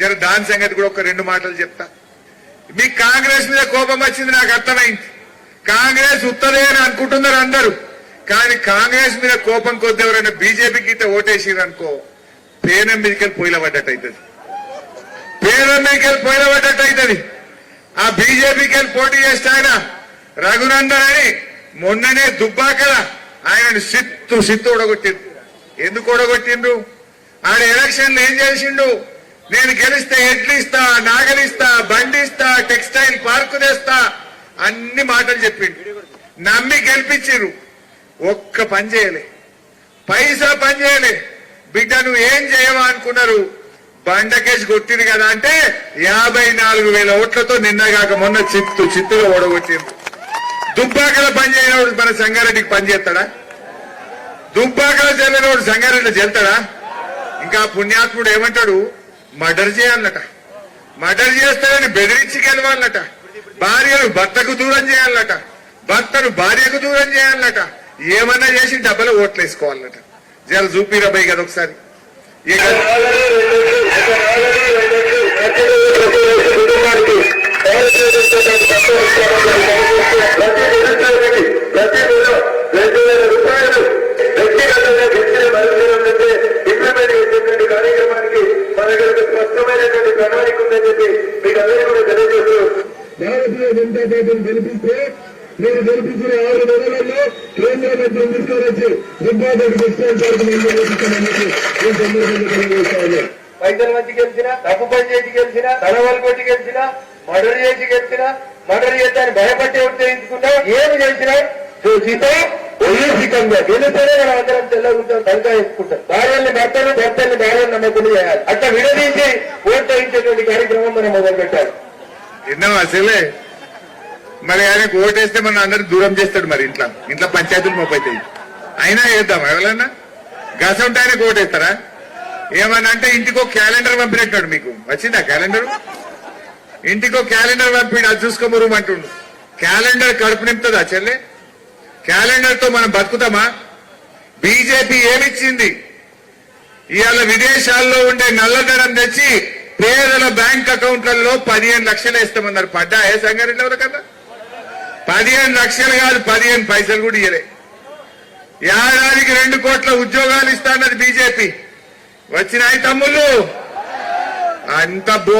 జర దాని సంగతి కూడా ఒక రెండు మాటలు చెప్తా. మీ కాంగ్రెస్ మీద కోపం వచ్చింది నాకు అర్థమైంది. కాంగ్రెస్ ఉత్తదే అని అనుకుంటున్నారు అందరూ. కానీ కాంగ్రెస్ మీద కోపం కొద్ది ఎవరైనా బీజేపీకి అయితే ఓటేసిరు అనుకో పేనం మీదకెళ్ళి అవుతుంది పేనం మీదకెళ్ళి పొయ్యిల అవుతుంది ఆ బీజేపీకి వెళ్ళి పోటీ చేస్తే ఆయన రఘునందన్ అని మొన్ననే దుబ్బాకల ఆయన సిత్తు సిత్తు ఓడగొట్టిండు. ఎందుకు ఓడగొట్టిండు? ఆయన ఎలక్షన్లు ఏం చేసిండు? నేను గెలిస్తే ఎడ్లు ఇస్తా నాగలిస్తా బండి ఇస్తా టెక్స్టైల్ పార్కు తెస్తా అన్ని మాటలు చెప్పిండు. నమ్మి గెలిపించిరు ఒక్క పని చేయలే. పైసా పని చేయలే. బిడ్డ నువ్వు ఏం చేయవా అనుకున్నారు? బండకేసి కొట్టింది కదా అంటే యాభై నాలుగు వేల ఓట్లతో నిన్నగాక మొన్న చిత్తు చిత్తుగా ఓడగొట్టింది దుబ్బాకల పని చేయనోడు మన సంగారెడ్డికి పని చేస్తాడా? దుబ్బాకల చెల్లినోడు సంగారెడ్డి చెల్తాడా ఇంకా పుణ్యాత్ముడు ఏమంటాడు? మర్డర్ చేయాలట మర్డర్ చేస్తాడని బెదిరించి గెలవాలట భార్యను భర్తకు దూరం చేయాలట భర్తను భార్యకు దూరం చేయాలట ఏమన్నా చేసి డబ్బులు ఓట్లు వేసుకోవాలట జర చూపిరా కదా ఒకసారి ఇక భారతీయ జనతా పార్టీని గెలిపిస్తే మీరు గెలిపించిన ఆరు నెలలలో కేంద్ర మంత్రిని తీసుకొని దుబ్బాదకు డిస్టెన్స్ వరకు సందర్భంగా తెలియజేస్తా ఉన్నాం మంచి గెలిచినా తప్పు పని చేసి గెలిచినా తలవలు కొట్టి గెలిచినా మర్డర్ చేసి గెలిచినా మర్డర్ చేద్దాన్ని భయపట్టి ఉద్యోగించుకున్నా ఏమి చేసినా చూసితే వైయసికంగా గెలిస్తేనే మనం అందరం తెల్లగుంటాం తలకా వేసుకుంటాం భార్యల్ని భర్తలు భర్తల్ని భార్యలు నమ్మకుండా చేయాలి. అట్లా విడదీసి ఓట్ వేయించేటువంటి కార్యక్రమం మనం మొదలు పెట్టాలి ఎన్నో అసలే? మరి ఆయనకు ఓటేస్తే మనం అందరు దూరం చేస్తాడు మరి ఇంట్లో. ఇంట్లో పంచాయతీలు మోపైతాయి. అయినా వేద్దాం ఎవరన్నా? గసంటే ఆయనకు ఓటేస్తారా? ఏమన్నా అంటే ఇంటికో క్యాలెండర్ పంపినట్టాడు మీకు. వచ్చిందా క్యాలెండర్? ఇంటికో క్యాలెండర్ పంపిడు అది చూసుకోమరు అంటుండు. క్యాలెండర్ కడుపు నింపుతుందా చెల్లె? క్యాలెండర్తో మనం బతుకుతామా? బీజేపీ ఏమిచ్చింది? ఇవాళ విదేశాల్లో ఉండే నల్లధనం తెచ్చి పేదల బ్యాంక్ అకౌంట్లలో పదిహేను లక్షలు వేస్తామన్నారు పడ్డా ఏ సంగారెడ్డి ఎవరికన్నా పదిహేను లక్షలు కాదు పదిహేను పైసలు కూడా ఇయ్యలే. ఏడాదికి రెండు కోట్ల ఉద్యోగాలు ఇస్తాన్నది బీజేపీ. వచ్చినాయి తమ్ముళ్ళు. అంత